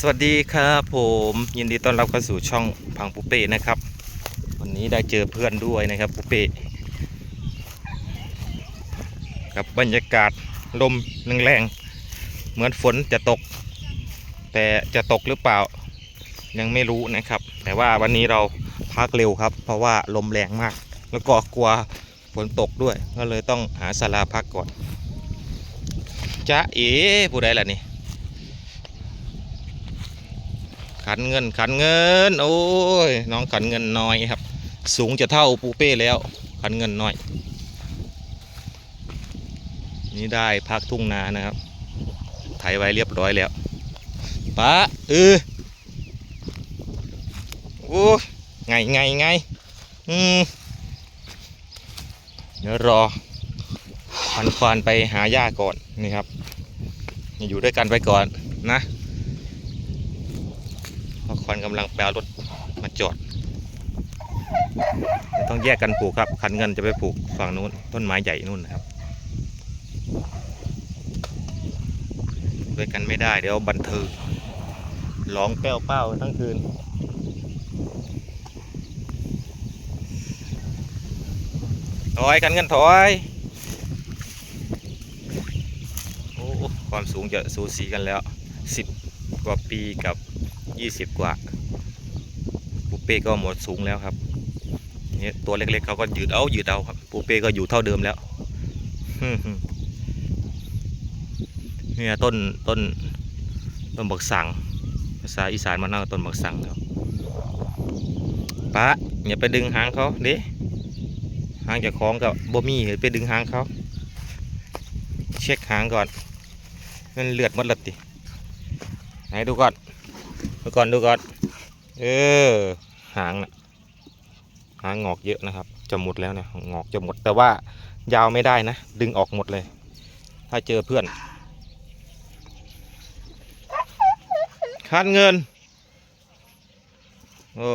สวัสดีครับผมยินดีต้อนรับเข้าสู่ช่องพังปุเป้นะครับ วันนี้ได้เจอเพื่อนด้วยนะครับปุเป้กับบรรยากาศลมแรงๆเหมือนฝนจะตก แต่จะตกหรือเปล่ายังไม่รู้นะครับ แต่ว่าวันนี้เราพักเร็วครับ เพราะว่าลมแรงมาก แล้วก็กลัวฝนตกด้วย ก็เลยต้องหาศาลาพักก่อนจ้าเอ๋ผู้ใดล่ะนี่ ขันเงินขันเงิน โอ้ยน้องขันเงินน้อยครับ สูงจะเท่าปูเป้แล้ว ขันเงินน้อย นี่ได้พักทุ่งนานะครับไถไว้เรียบร้อยแล้วปะเออโอ้ไงไงไงอืมเดี๋ยวรอพันควานไปหาหญ้าก่อนนี่ครับ อยู่ด้วยกันไปก่อนนะันกำลังแปลรถมาจอด ต้องแยกกันปลูกครับ คันเงินจะไปปลูกฝั่งนู้นต้นไม้ใหญ่นู่นนะครับ ด้วยกันไม่ได้เดี๋ยวบันเทิงร้องแป้วเป้าทั้งคืนถอยกันเงินถอยโอ้ความสูงจะสูสีกันแล้วสิบกว่าปีกับ ยี่สิบกว่าปูเป้ก็หมดสูงแล้วครับเนี่ยตัวเล็กๆเขาก็ยืดเอายืดเอาครับปูเป้ก็อยู่เท่าเดิมแล้วเนี่ยต้นต้นต้นบักสังภาษาอีสานมันน่าต้นบักสังครับปะอย่าไปดึงหางเขาเด้หางจากของกับบ่มีไปดึงหางเขาเช็คหางก่อนมันเลือดหมดละติไหนดูก่อน ดูก่อนดูก่อน เออ หางนะหางงอกเยอะนะครับ จะหมดแล้วเนี่ยงอกจะหมด แต่ว่ายาวไม่ได้นะ ดึงออกหมดเลย ถ้าเจอเพื่อนคัดเงิน โอ้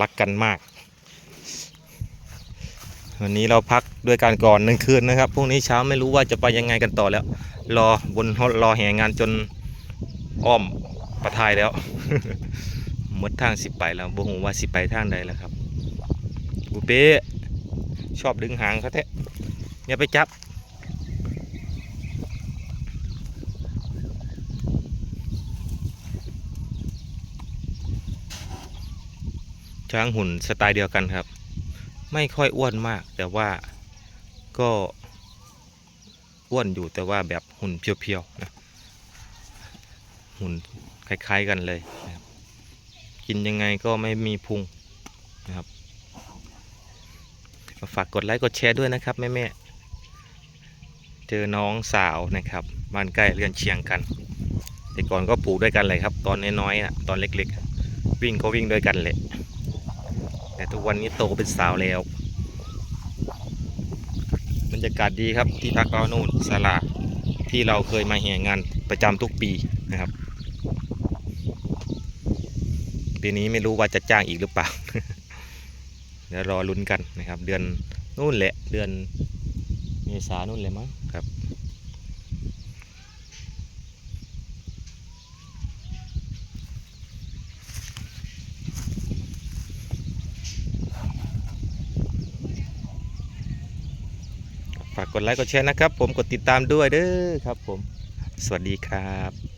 รักกันมาก วันนี้เราพักด้วยกันก่อนหนึ่งคืนนะครับพรุ่งนี้เช้าไม่รู้ว่าจะไปยังไงกันต่อแล้ว รอบนรอแห่งานจน อ้อมประทายแล้วหมดทางสิไปแล้วบ่ฮู้ว่าสิไปทางใดแล้วครับบูเป้ชอบดึงหางเขาแท้อย่าไปจับช้างหุ่นสไตล์เดียวกันครับ ไม่ค่อยอ้วนมาก แต่ว่าก็อ้วนอยู่แต่ว่าแบบหุ่นเพียวๆนะ หุ่นคล้าย ๆกันเลยนะครับกินยังไงก็ไม่มีพุงนะครับฝากกดไลค์กดแชร์ด้วยนะครับแม่ๆเจอน้องสาวนะครับบ้านใกล้เรือนเชียงกัน แต่ก่อนก็ปลูกด้วยกันเลยครับ ตอนน้อยๆนะตอนเล็กๆ วิ่งก็วิ่งด้วยกันเลยแต่ทุกวันนี้โตเป็นสาวแล้วบรรยากาศดีครับที่พักเรานู่นศาลาที่เราเคยมาแห่งานประจำทุกปีนะครับ ปีนี้ไม่รู้ว่าจะจ้างอีกหรือเปล่า เดี๋ยวรอลุ้นกันนะครับ เดือนนู่นแหละ เดือนเมษานู่นเลยมั้งครับฝากกดไลค์กดแชร์นะครับ ผมกดติดตามด้วยเด้อครับผม สวัสดีครับ